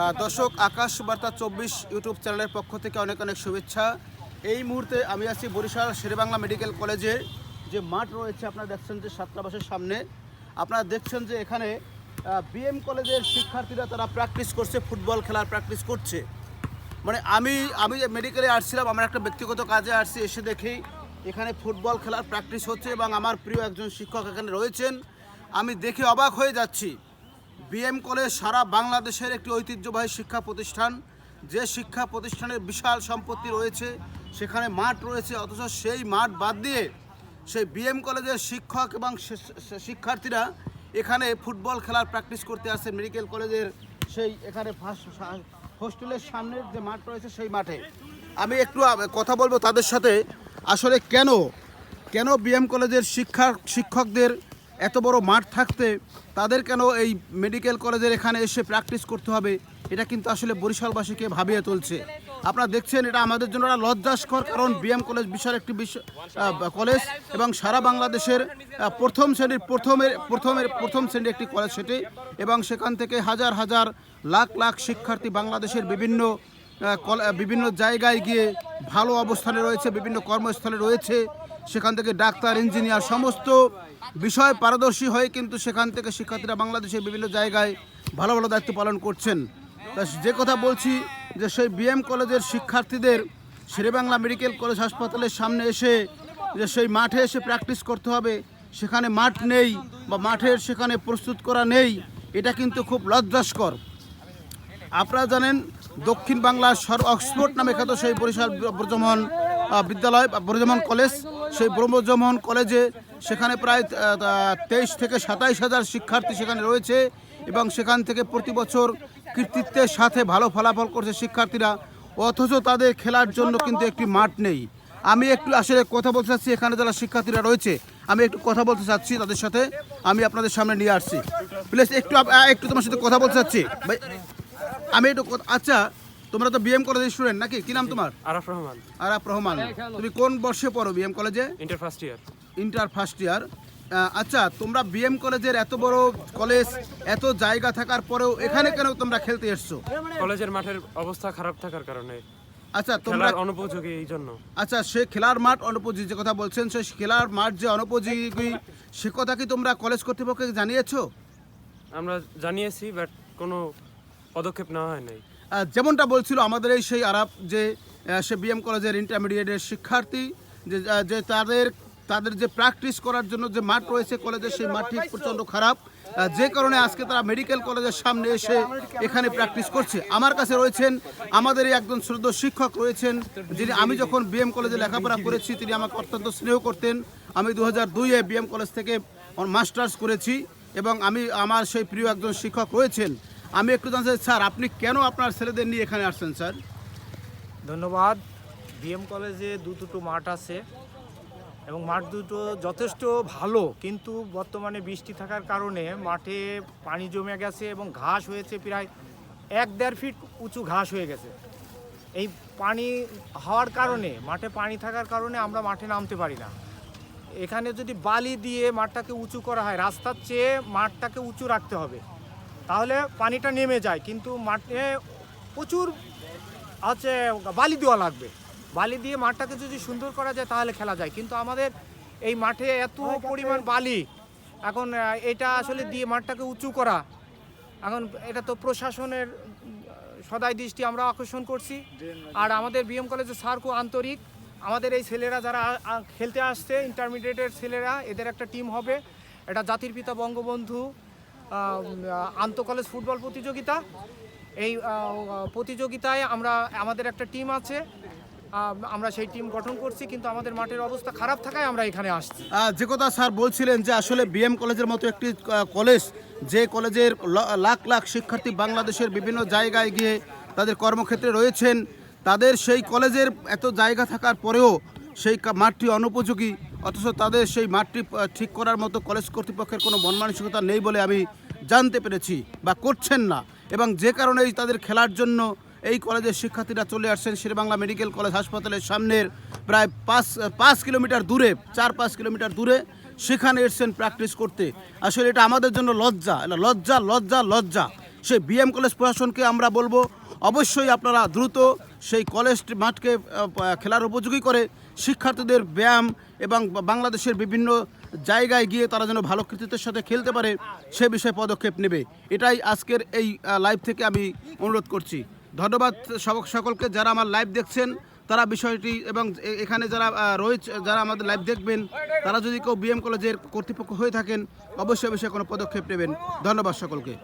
দর্শক আকাশ বার্তা চব্বিশ ইউটিউব চ্যানেলের পক্ষ থেকে অনেক অনেক শুভেচ্ছা। এই মুহূর্তে আমি আছি বরিশাল শেরেবাংলা মেডিকেল কলেজের যে মাঠ রয়েছে, আপনারা দেখছেন যে ছাত্রাবাসের সামনে। আপনারা দেখছেন যে এখানে বিএম কলেজের শিক্ষার্থীরা তারা প্র্যাকটিস করছে, ফুটবল খেলার প্র্যাকটিস করছে। মানে আমি আমি মেডিকেলে আসছিলাম, আমার একটা ব্যক্তিগত কাজে আসছি, এসে দেখি এখানে ফুটবল খেলার প্র্যাকটিস হচ্ছে এবং আমার প্রিয় একজন শিক্ষক এখানে রয়েছেন। আমি দেখে অবাক হয়ে যাচ্ছি। বিএম কলেজ সারা বাংলাদেশের একটি ঐতিহ্যবাহী শিক্ষা প্রতিষ্ঠান। যে শিক্ষা প্রতিষ্ঠানের বিশাল সম্পত্তি রয়েছে, সেখানে মাঠ রয়েছে, অথচ সেই মাঠ বাদ দিয়ে সেই বিএম কলেজের শিক্ষক এবং শিক্ষার্থীরা এখানে ফুটবল খেলার প্র্যাকটিস করতে আসছে মেডিকেল কলেজের সেই এখানে হোস্টেলের সামনের যে মাঠ রয়েছে সেই মাঠে। আমি একটু কথা বলব তাদের সাথে। আসলে কেন? কেন বিএম কলেজের শিক্ষা, শিক্ষকদের এত বড় মাঠ থাকতে তাদের কেন এই মেডিকেল কলেজের এখানে এসে প্র্যাকটিস করতে হবে? এটা কিন্তু আসলে বরিশালবাসীকে ভাবিয়ে তুলছে। আপনারা দেখছেন, এটা আমাদের জন্য একটা লজ্জাস্কর কারণ বিএম কলেজ বিশাল একটি কলেজ এবং সারা বাংলাদেশের প্রথম শ্রেণির, প্রথমের প্রথমের, প্রথম শ্রেণির একটি কলেজ সেটি এবং সেখান থেকে হাজার হাজার, লাখ লাখ শিক্ষার্থী বাংলাদেশের বিভিন্ন বিভিন্ন জায়গায় গিয়ে ভালো অবস্থানে রয়েছে, বিভিন্ন কর্মস্থলে রয়েছে। সেখান থেকে ডাক্তার, ইঞ্জিনিয়ার, সমস্ত বিষয় পারদর্শী হয়ে কিন্তু সেখান থেকে শিক্ষার্থীরা বাংলাদেশের বিভিন্ন জায়গায় ভালো ভালো দায়িত্ব পালন করছেন। যে কথা বলছি যে সেই বিএম কলেজের শিক্ষার্থীদের শেরেবাংলা মেডিকেল কলেজ হাসপাতালের সামনে এসে যে সেই মাঠে এসে প্র্যাকটিস করতে হবে, সেখানে মাঠ নেই বা মাঠের সেখানে প্রস্তুত করা নেই, এটা কিন্তু খুব লজ্জাস্কর। আপনারা জানেন, দক্ষিণ বাংলার সর অক্সফোর্ড নামে খ্যাত সেই বরিশাল ব্রজমোহন বিদ্যালয় বা ব্রজমোহন কলেজ সেই ব্রহ্মজমোহন কলেজে সেখানে প্রায় তেইশ থেকে সাতাইশ হাজার শিক্ষার্থী সেখানে রয়েছে এবং সেখান থেকে প্রতি বছর কৃতিত্বের সাথে ভালো ফলাফল করছে শিক্ষার্থীরা। অথচ তাদের খেলার জন্য কিন্তু একটি মাঠ নেই। আমি একটু আসলে কথা বলতে চাচ্ছি, এখানে যারা শিক্ষার্থীরা রয়েছে, আমি একটু কথা বলতে চাচ্ছি তাদের সাথে। আমি আপনাদের সামনে নিয়ে আসছি। প্লিজ একটু একটু তোমার সাথে কথা বলতে চাচ্ছি। আমি একটু আচ্ছা তোমরা তো বিএম কলেজের স্টুডেন্ট নাকি? কি নাম তোমার? আরাফ রহমান। আরাপ রহমান। তুমি কোন বর্ষে পড়ো বিএম কলেজে inter first year inter first year আচ্ছা তোমরা বিএম কলেজের এত বড় কলেজ এত জায়গা থাকার পরেও এখানে কেন তোমরা খেলতে এসছো? কলেজের মাঠের অবস্থা খারাপ থাকার কারণে। আচ্ছা তোমরা অনুপযোগী এই জন্য। আচ্ছা সে খেলার মাঠ অনুপযোগী যে কথা বলছেন সেই খেলার মাঠ যে অনুপযোগী সে কথা কি তোমরা কলেজ কর্তৃপক্ষকে জানিয়েছো? আমরা জানিয়েছি বাট কোনো পদক্ষেপ নেওয়া হয় নাই। যেমনটা বলছিল আমাদের এই সেই আরাপ যে সে বিএম কলেজের ইন্টারমিডিয়েটের শিক্ষার্থী, যে যে তাদের তাদের যে প্র্যাকটিস করার জন্য যে মাঠ রয়েছে কলেজের সেই মাঠটি প্রচণ্ড খারাপ। যে কারণে আজকে তারা মেডিকেল কলেজের সামনে এসে এখানে প্র্যাকটিস করছে। আমার কাছে রয়েছেন আমাদের একজন শ্রদ্ধ শিক্ষক রয়েছেন, যিনি আমি যখন বিএম কলেজে লেখাপড়া করেছি, তিনি আমাকে অত্যন্ত স্নেহ করতেন। আমি দু হাজার দুইয়ে বিএম কলেজ থেকে মাস্টার্স করেছি এবং আমি, আমার সেই প্রিয় একজন শিক্ষক রয়েছেন। আমি একটু জানতে স্যার, আপনি কেন আপনার ছেলেদের নিয়ে এখানে আসছেন, স্যার? ধন্যবাদ। বিএম কলেজে দু দুটো মাঠ আছে এবং মাঠ দুটো যথেষ্ট ভালো, কিন্তু বর্তমানে বৃষ্টি থাকার কারণে মাঠে পানি জমে গেছে এবং ঘাস হয়েছে প্রায় এক দেড় ফিট উঁচু ঘাস হয়ে গেছে। এই পানি হওয়ার কারণে, মাঠে পানি থাকার কারণে আমরা মাঠে নামতে পারি না। এখানে যদি বালি দিয়ে মাঠটাকে উঁচু করা হয়, রাস্তার চেয়ে মাঠটাকে উঁচু রাখতে হবে। তাহলে পানিটা নেমে যায় কিন্তু মাঠে প্রচুর হচ্ছে বালি দেওয়া লাগবে। বালি দিয়ে মাঠটাকে যদি সুন্দর করা যায় তাহলে খেলা যায় কিন্তু আমাদের এই মাঠে এত পরিমাণ বালি এখন এটা আসলে দিয়ে মাঠটাকে উঁচু করা। এখন এটা তো প্রশাসনের সদাই দৃষ্টি আমরা আকর্ষণ করছি। আর আমাদের বিএম কলেজের স্যার খুব আন্তরিক। আমাদের এই ছেলেরা যারা খেলতে আসছে ইন্টারমিডিয়েটের ছেলেরা এদের একটা টিম হবে। এটা জাতির পিতা বঙ্গবন্ধু। আন্ত কলেজ ফুটবল প্রতিযোগিতা। এই প্রতিযোগিতায় আমরা, আমাদের একটা টিম আছে। আমরা সেই টিম গঠন করছি, কিন্তু আমাদের মাঠের অবস্থা খারাপ থাকায় আমরা এখানে আসছি। যে কথা স্যার বলছিলেন যে আসলে বিএম কলেজের মতো একটি কলেজ যে কলেজের লাখ লাখ শিক্ষার্থী বাংলাদেশের বিভিন্ন জায়গায় গিয়ে তাদের কর্মক্ষেত্রে রয়েছেন, তাদের সেই কলেজের এত জায়গা থাকার পরেও সেই মাঠটি অনুপযোগী। অথচ তাদের সেই মাঠটি ঠিক করার মতো কলেজ কর্তৃপক্ষের কোনো মনমানসিকতা নেই বলে আমি জানতে পেরেছি বা করছেন না। এবং যে কারণে তাদের খেলার জন্য এই কলেজের শিক্ষার্থীরা চলে আসছেন শেরেবাংলা মেডিকেল কলেজ হাসপাতালের সামনের প্রায় পাঁচ পাঁচ কিলোমিটার দূরে, চার, পাঁচ কিলোমিটার দূরে সেখানে এসছেন প্র্যাকটিস করতে। আসলে এটা আমাদের জন্য লজ্জা লজ্জা লজ্জা লজ্জা। সেই বিএম কলেজ প্রশাসনকে আমরা বলব, অবশ্যই আপনারা দ্রুত সেই কলেজ মাঠকে খেলার উপযোগী করে শিক্ষার্থীদের ব্যায়াম এবং বাংলাদেশের বিভিন্ন জায়গায় গিয়ে তারা যেন ভালো কৃতিত্বের সাথে খেলতে পারে, সে বিষয়ে পদক্ষেপ নেবে। এটাই আজকের এই লাইভ থেকে আমি অনুরোধ করছি। ধন্যবাদ সকলকে যারা আমার লাইভ দেখছেন, তারা বিষয়টি এবং এখানে যারা রয়েছে, যারা আমাদের লাইভ দেখবেন, তারা যদি কেউ বিএম কলেজের কর্তৃপক্ষ হয়ে থাকেন, অবশ্যই অবশ্যই কোনো পদক্ষেপ নেবেন। ধন্যবাদ সকলকে।